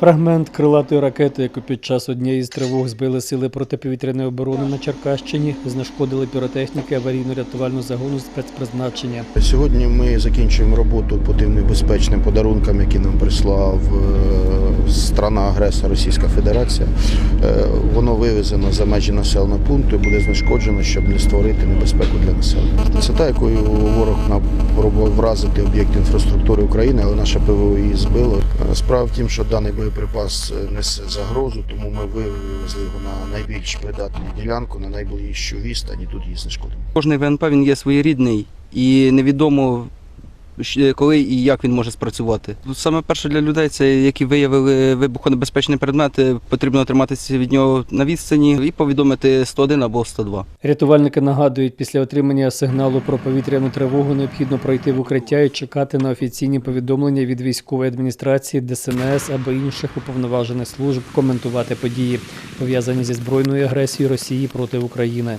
Фрагмент крилатої ракети, яку під час однієї з тривог збили сили протиповітряної оборони на Черкащині, знешкодили піротехніки аварійно-рятувального загону спецпризначення. Сьогодні ми закінчуємо роботу по тим небезпечним подарункам, які нам прислав е, страна-агресор Російська Федерація. Е, Воно вивезено за межі населеного пункту і буде знешкоджено, щоб не створити небезпеку для населення. Це та, якою ворог пробував вразити об'єкт інфраструктури України, але наше ПВО її збило. Справа в тім, що даний боєприпас е, несе загрозу, тому ми вивезли його на найбільш придатну ділянку, на найближчу відстань і тут її знешкодимо. Кожний ВНП він є своєрідний і невідомо, коли і як він може спрацювати. Саме перше для людей, це які виявили вибухонебезпечний предмет, е, потрібно триматися від нього на відстані і повідомити 101 або 102. Рятувальники нагадують, після отримання сигналу про повітряну тривогу необхідно пройти в укриття і чекати на офіційні повідомлення від військової адміністрації, ДСНС або інших уповноважених служб коментувати події, пов'язані зі збройною агресією Росії проти України.